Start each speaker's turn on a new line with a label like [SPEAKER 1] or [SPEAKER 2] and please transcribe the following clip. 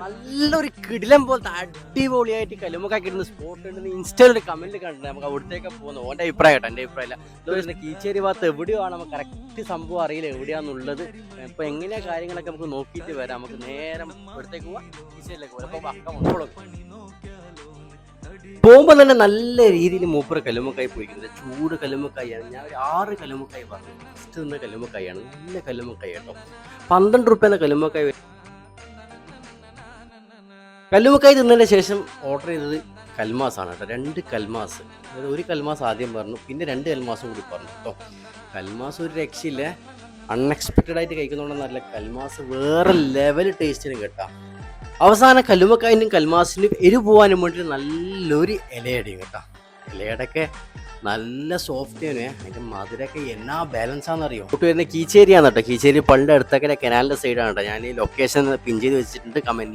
[SPEAKER 1] നല്ലൊരു കിടിലം പോലത്തെ അടിപൊളിയായിട്ട് കലുമൊക്കെ കിട്ടുന്ന സ്പോട്ട് ഉണ്ടെന്ന് ഇൻസ്റ്റയിൽ ഒരു കമന്റ് കണ്ടിട്ടുണ്ട്. നമുക്ക് അവിടത്തേക്ക് പോകുന്നത് ഓന്റെ അഭിപ്രായം കേട്ടോ എന്റെ അഭിപ്രായമില്ല. കീച്ചേരി ഭാഗത്ത് എവിടെയാണ് നമുക്ക് കറക്റ്റ് സംഭവം അറിയില്ല എവിടെയാണെന്നുള്ളത് ഇപ്പൊ എങ്ങനെയാ കാര്യങ്ങളൊക്കെ നമുക്ക് നോക്കിയിട്ട് വരാം. നമുക്ക് നേരം ഇവിടത്തേക്ക് പോവാം. കീച്ചേരിയിലേക്ക് പോകാം പോകുമ്പോൾ തന്നെ നല്ല രീതിയിൽ മൂപ്പർ കല്ലുമ്മക്കായി പോയിരിക്കുന്നത് ചൂട് കല്ലുമ്മക്കായാണ് ഞാൻ ഒരു ആറ് കല്ലുമ്മക്കായി പറഞ്ഞു. ഫസ്റ്റ് നിന്ന കല്ലുമ്മക്കായാണ് നല്ല കല്ലുമ്മക്കായി കേട്ടോ. പന്ത്രണ്ട് റുപ്യ എന്ന കല്ലുമ്മക്കായി വരും. കല്ലുമ്മക്കായി തിന്നതിന് ശേഷം ഓർഡർ ചെയ്തത് കൽമാസാണ് കേട്ടോ. രണ്ട് കൽമാസ്. അതായത് ഒരു കൽമാസ് ആദ്യം പറഞ്ഞു പിന്നെ രണ്ട് കൽമാസും കൂടി പറഞ്ഞു കേട്ടോ. കൽമാസ് ഒരു രക്ഷയില്ല. അൺഎക്സ്പെക്റ്റഡ് ആയിട്ട് കഴിക്കുന്നതുകൊണ്ട് നല്ല കൽമാസ് വേറെ ലെവൽ ടേസ്റ്റിന് കേട്ടോ. അവസാനം കല്ലുമ്മക്കായനും കൽമാസിനും എരിവ് പോകാനും വേണ്ടി നല്ലൊരു ഇലയടിയും കേട്ടോ. ഇലയടൊക്കെ നല്ല സോഫ്റ്റ് ആണ്. അതിന്റെ മധുരമൊക്കെ എന്നാ ബാലൻസ് ആണെന്നറിയോ? കൂട്ട് വരുന്ന കീച്ചേരിയാണ് കേട്ടോ. കീച്ചേരി പണ്ട് അടുത്തൊക്കെ കനാലിന്റെ സൈഡാണ് കേട്ടോ. ഞാൻ ഈ ലൊക്കേഷൻ പിൻ ചെയ്ത് വെച്ചിട്ടുണ്ട്. കമന്റിൽ